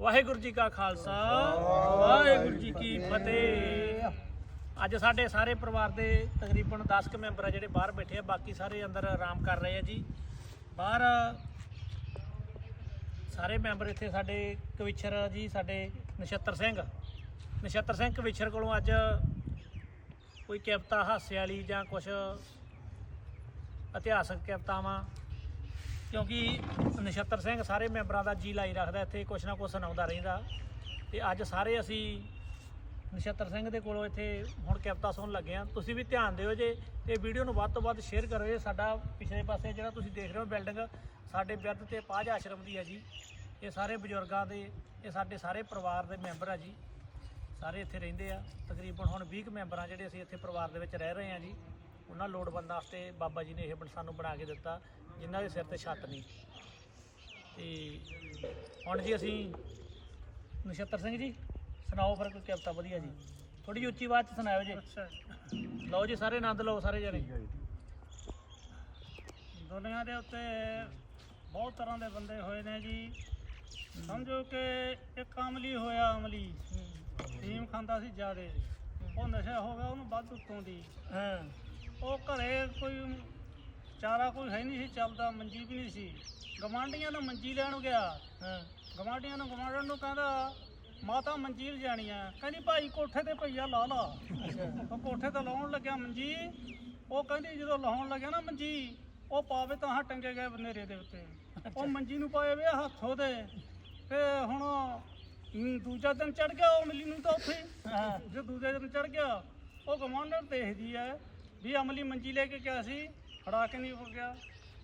ਵਾਹਿਗੁਰੂ ਜੀ ਕਾ ਖਾਲਸਾ, ਵਾਹਿਗੁਰੂ ਜੀ ਕੀ ਫਤਿਹ। ਅੱਜ ਸਾਡੇ ਸਾਰੇ ਪਰਿਵਾਰ ਦੇ ਤਕਰੀਬਨ 10 ਕੁ ਮੈਂਬਰ ਆ ਜਿਹੜੇ ਬਾਹਰ ਬੈਠੇ ਆ, ਬਾਕੀ ਸਾਰੇ ਅੰਦਰ ਆਰਾਮ ਕਰ ਰਹੇ ਆ ਜੀ। ਬਾਹਰ ਸਾਰੇ ਮੈਂਬਰ ਇੱਥੇ ਸਾਡੇ ਕਵਿਛਰ ਜੀ, ਸਾਡੇ ਨਛੱਤਰ ਸਿੰਘ। ਨਛੱਤਰ ਸਿੰਘ ਕਵਿਛਰ ਕੋਲੋਂ ਅੱਜ ਕੋਈ ਕਵਿਤਾ, ਹਾਸੇ ਵਾਲੀ ਜਾਂ ਕੁਝ ਇਤਿਹਾਸਕ ਕਵਿਤਾਵਾਂ ਕਿਉਂਕਿ ਨਛੱਤਰ ਸਿੰਘ ਸਾਰੇ ਮੈਂਬਰਾਂ ਦਾ ਜੀ ਲਾਈ ਰੱਖਦਾ, ਇੱਥੇ ਕੁਛ ਨਾ ਕੁਛ ਸੁਣਾਉਂਦਾ ਰਹਿੰਦਾ। ਤੇ ਅੱਜ ਸਾਰੇ ਅਸੀਂ ਨਛੱਤਰ ਸਿੰਘ ਦੇ ਕੋਲੋਂ ਇੱਥੇ ਹੁਣ ਕਵਿਤਾ ਸੁਣਨ ਲੱਗੇ ਆ ਤੁਸੀਂ ਵੀ ਧਿਆਨ ਦਿਓ ਜੇ ਤੇ ਵੀਡੀਓ ਨੂੰ ਵੱਧ ਤੋਂ ਵੱਧ ਸ਼ੇਅਰ ਕਰੋ ਜੇ ਸਾਡਾ ਪਿਛਲੇ ਪਾਸੇ ਜਿਹੜਾ ਤੁਸੀਂ ਦੇਖ ਰਹੇ ਹੋ ਬਿਲਡਿੰਗ ਸਾਡੇ ਬਿਰਧ ਤੇ ਪਾਜ ਆਸ਼ਰਮ ਦੀ ਹੈ ਜੀ। ਇਹ ਸਾਰੇ ਬਜ਼ੁਰਗਾਂ ਦੇ, ਇਹ ਸਾਡੇ ਸਾਰੇ ਪਰਿਵਾਰ ਦੇ ਮੈਂਬਰ ਆ ਜੀ। ਸਾਰੇ ਇੱਥੇ ਰਹਿੰਦੇ ਆ। ਤਕਰੀਬਨ ਹੁਣ 20 ਕੁ ਮੈਂਬਰਾਂ ਜਿਹੜੇ ਅਸੀਂ ਇੱਥੇ ਪਰਿਵਾਰ ਦੇ ਵਿੱਚ ਰਹਿ ਰਹੇ ਆ ਜੀ। ਉਹਨਾਂ ਲੋੜਵੰਦਾਂ ਵਾਸਤੇ ਬਾਬਾ ਜੀ ਨੇ ਇਹ ਸਾਨੂੰ ਬਣਾ ਕੇ ਦਿੱਤਾ। ਜਿਨ੍ਹਾਂ ਦੇ ਸਿਰ ਤੇ ਛੱਤ ਨਹੀਂ। ਤੇ ਹੁਣ ਜੀ ਅਸੀਂ ਨਛੱਤਰ ਸਿੰਘ ਜੀ ਸੁਣਾਓ ਫਿਰ ਕੋਈ ਕਵਿਤਾ ਵਧੀਆ ਜੀ। ਥੋੜੀ ਜਿਹੀ ਉੱਚੀ ਆਵਾਜ਼ ਚ ਸੁਣਾਇਓ ਜੀ। ਲਓ ਜੀ ਸਾਰੇ ਆਨੰਦ ਲਓ ਸਾਰੇ ਜਣੇ। ਦੁਨੀਆ ਦੇ ਉੱਤੇ ਬਹੁਤ ਤਰ੍ਹਾਂ ਦੇ ਬੰਦੇ ਹੋਏ ਨੇ ਜੀ। ਸਮਝੋ ਕਿ ਇੱਕ ਅਮਲੀ ਹੋਇਆ ਅਮਲੀ। ਫੀਮ ਖਾਂਦਾ ਸੀ ਜਿਆਦੇ। ਉਹ ਨਸ਼ਾ ਹੋ ਗਿਆ ਉਹਨੂੰ ਵੱਧ ਉੱਤੋਂ ਦੀ। ਹਾਂ। ਉਹ ਘਰੇ ਕੋਈ ਚਾਰਾ ਕੋਈ ਹੈ ਨਹੀਂ ਸੀ ਚੱਲਦਾ ਮੰਜੀ ਵੀ ਨਹੀਂ ਸੀ। ਗਵਾਂਢੀਆਂ ਨੂੰ ਮੰਜੀ ਲੈਣ ਗਿਆ। ਹਾਂ। ਗਵਾਂਢੀਆਂ ਨੂੰ ਗਵਾਂਢਣ ਨੂੰ ਕਹਿੰਦਾ ਮਾਤਾ ਮੰਜੀ ਲਿਜਾਣੀ ਆ। ਕਹਿੰਦੀ ਭਾਈ ਕੋਠੇ ਤੇ ਪਈਆ ਲਾ ਲਾ। ਉਹ ਕੋਠੇ ਤੇ ਲਾਉਣ ਲੱਗਿਆ ਮੰਜੀ। ਉਹ ਕਹਿੰਦੀ ਜਦੋਂ ਲਾਉਣ ਲੱਗਿਆ ਨਾ ਮੰਜੀ ਉਹ ਪਾਵੇ ਤਾਂ ਟੰਗੇ ਗਏ ਬਨੇਰੇ ਦੇ ਉੱਤੇ। ਉਹ ਮੰਜੀ ਨੂੰ ਪਾਏ ਵੇ ਹੱਥ ਉਹਦੇ ਤੇ ਹੁਣ ਦੂਜਾ ਦਿਨ ਚੜ ਗਿਆ ਉਹ ਮਿਲੀ ਨੂੰ ਤਾਂ ਉੱਥੇ ਹਾਂ। ਜੇ ਦੂਜੇ ਦਿਨ ਚੜ ਗਿਆ ਉਹ ਗਵਾਂਢਣ ਦੇਖਦੀ ਐ ਵੀ ਅਮਲੀ ਮੰਜੀ ਲੈ ਕੇ ਗਿਆ ਸੀ। ਫੜਾ ਕੇ ਨਹੀਂ ਹੋ ਗਿਆ।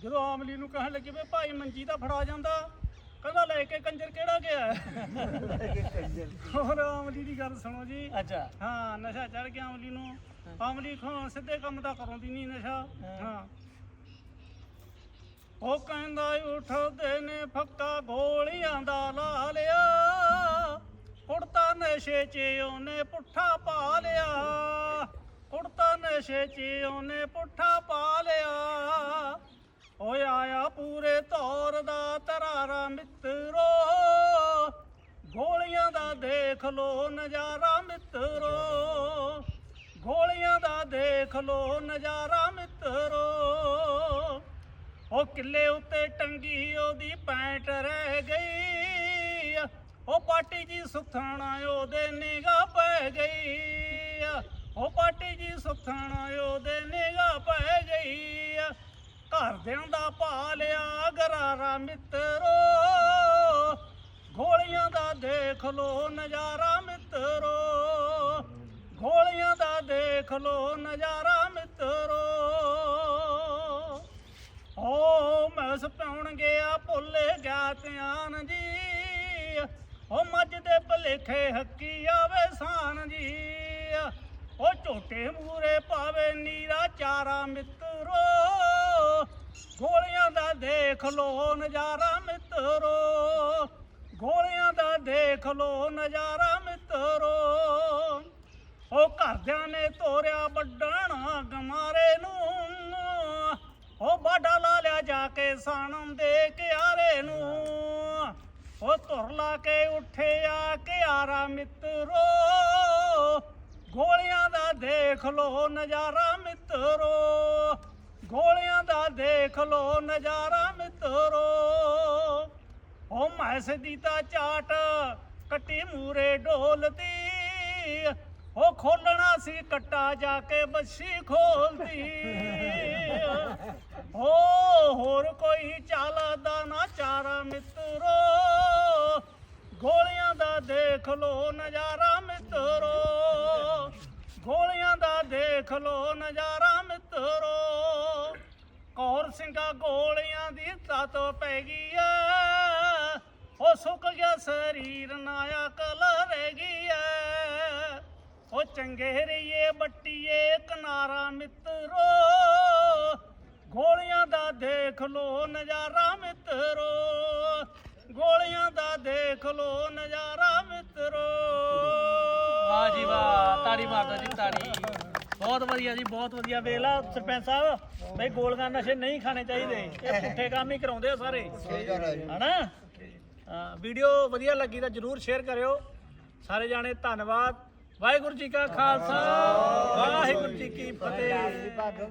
ਜਦੋਂ ਅਮਲੀ ਨੂੰ ਕਹਿਣ ਲੱਗੀ ਵੀ ਭਾਈ ਮੰਜੀ ਤਾਂ ਫੜਾ ਜਾਂਦਾ ਕਹਿੰਦਾ ਲੈ ਕੇ ਕੰਜਰ ਕਿਹੜਾ ਗਿਆ? ਹੋਰ ਅਮਲੀ ਦੀ ਗੱਲ ਸੁਣੋ ਜੀ। ਅੱਛਾ। ਹਾਂ ਨਸ਼ਾ ਚੜ ਗਿਆ ਅਮਲੀ ਨੂੰ। ਅਮਲੀ ਖੋ ਸਿੱਧੇ ਕੰਮ ਤਾਂ ਕਰਾਉਂਦੀ ਨਹੀਂ ਨਸ਼ਾ। ਹਾਂ। ਉਹ ਕਹਿੰਦਾ ਉਠਦੇ ਨੇ ਫੱਕਾ ਗੋਲੀਆਂ ਦਾ ਲਾ ਲਿਆ ਕੁੜਤਾ ਨਸ਼ੇ 'ਚ ਉਹਨੇ ਪੁੱਠਾ ਪਾ ਲਿਆ। ਨਸ਼ੇ 'ਚ ਉਹਨੇ ਪੁੱਠਾ ਪਾ ਲਿਆ। ਓਏ ਆਇਆ ਪੂਰੇ ਤੌਰ ਦਾ ਤਰਾਰਾ ਮਿੱਤਰੋ। ਗੋਲੀਆਂ ਦਾ ਦੇਖ ਲੋ ਨਜ਼ਾਰਾ ਮਿੱਤਰੋ। ਗੋਲੀਆਂ ਦਾ ਦੇਖ ਲੋ ਨਜ਼ਾਰਾ ਮਿੱਤਰੋ। ਉਹ ਕਿੱਲੇ ਉੱਤੇ ਟੰਗੀ ਉਹਦੀ ਪੈਂਟ ਰਹਿ ਗਈ। ਉਹ ਪਾਟੀ ਜੀ ਸੁੱਥਣਾ ਉਹਦੇ ਨਿਗਾ ਪੈ ਗਈ। ਉਹ ਪਾਟੀ ਜੀ ਸੁੱਥਣਾ ਉਹਦੇ ਨਿਗਾ ਪੈ ਗਈ ਘਰਦਿਆਂ ਦਾ ਪਾ ਲਿਆ ਗਰਾਰਾ ਮਿੱਤਰੋ। ਗੋਲੀਆਂ ਦਾ ਦੇਖ ਲੋ ਨਜ਼ਾਰਾ ਮਿੱਤਰੋ। ਗੋਲੀਆਂ ਦਾ ਦੇਖ ਲੋ ਨਜ਼ਾਰਾ ਮਿੱਤਰੋ। ਓ ਮੈਸ ਪਾਉਣ ਗਿਆ ਭੁੱਲੇ ਗਿਆ ਧਿਆਨ ਜੀ। ਓ ਮੱਝ ਦੇ ਭਲੇਖੇ ਹੱਕੀ ਆਵੇ ਸਾਨ ਜੀ। ਉਹ ਝੋਟੇ ਮੂਰੇ ਪਾਵੇ ਨੀਰਾ ਚਾਰਾ ਮਿੱਤਰੋ। ਗੋਲੀਆਂ ਦਾ ਦੇਖ ਲੋ ਨਜ਼ਾਰਾ ਮਿੱਤਰੋ। ਗੋਲੀਆਂ ਦਾ ਦੇਖ ਲੋ ਨਜ਼ਾਰਾ ਮਿੱਤਰੋ। ਉਹ ਘਰਦਿਆਂ ਨੇ ਤੋਰਿਆ ਵੱਡਣਾ ਗਮਾਰੇ ਨੂੰ। ਉਹ ਬਾਡਾ ਲਾ ਲਿਆ ਜਾ ਕੇ ਸਾਣਮ ਦੇ ਕਿਆਰੇ ਨੂੰ। ਉਹ ਤੁਰ ਲਾ ਕੇ ਉੱਠਿਆ ਕਿਆਰਾ ਮਿੱਤਰੋ। ਗੋਲੀਆਂ ਦਾ ਦੇਖ ਲੋ ਨਜ਼ਾਰਾ ਮਿੱਤਰੋ। ਗੋਲੀਆਂ ਦਾ ਦੇਖ ਲੋ ਨਜ਼ਾਰਾ ਮਿੱਤਰੋ। ਉਹ ਮੈਸ ਦੀ ਤਾਂ ਚਾਟ ਕੱਟੀ ਮੂਰੇ ਢੋਲਦੀ ਉਹ ਖੋਲਣਾ ਸੀ ਕੱਟਾ ਜਾ ਕੇ ਬੱਸੀ ਖੋਲਦੀ। ਓ ਹੋਰ ਕੋਈ ਚੱਲਦਾ ਨਾ ਚਾਰਾ ਮਿੱਤਰੋ। ਗੋਲੀਆਂ ਦਾ ਦੇਖ ਲੋ ਨਜ਼ਾਰਾ ਮਿੱਤਰੋ ਗੋਲੀਆਂ ਦਾ ਦੇਖ ਲੋ ਨਜ਼ਾਰਾ ਮਿੱਤਰੋ। ਕੌਰ ਸਿੰਘਾ ਗੋਲੀਆਂ ਦੀ ਤਤ ਪੈ ਗਈ ਐ। ਉਹ ਸੁੱਕ ਗਿਆ ਸਰੀਰ ਨਾਇਆ ਕਲ ਰਹਿ ਗਈ ਐ। ਉਹ ਚੰਗੇ ਰਹੀਏ ਬੱਟੀਏ ਕਿਨਾਰਾ ਮਿੱਤਰੋ। ਗੋਲੀਆਂ ਦਾ ਦੇਖ ਲੋ ਨਜ਼ਾਰਾ ਮਿੱਤਰੋ। ਗੋਲੀਆਂ ਦਾ ਦੇਖ ਲੋ ਨਜ਼ਾਰਾ ਮਿੱਤਰੋ। ਵਾਹ ਜੀ ਵਾਹ, ਤਾੜੀ ਮਾਰ ਜੀ ਤਾੜੀ। ਬਹੁਤ ਵਧੀਆ ਜੀ ਬਹੁਤ ਵਧੀਆ। ਵੇਖ ਲਾ ਸਰਪੰਚ ਸਾਹਿਬ ਬਈ ਗੋਲਗਾਂ ਨਸ਼ੇ ਨਹੀਂ ਖਾਣੇ ਚਾਹੀਦੇ। ਇਹ ਪੁੱਠੇ ਕੰਮ ਹੀ ਕਰਾਉਂਦੇ ਆ ਸਾਰੇ। ਹਨਾ? ਵੀਡੀਓ ਵਧੀਆ ਲੱਗੀ ਤਾਂ ਜਰੂਰ ਸ਼ੇਅਰ ਕਰਿਓ। ਸਾਰੇ ਜਾਣੇ ਧੰਨਵਾਦ। ਵਾਹਿਗੁਰੂ ਜੀ ਕਾ ਖਾਲਸਾ ਵਾਹਿਗੁਰੂ ਜੀ ਕੀ ਫਤਿਹ।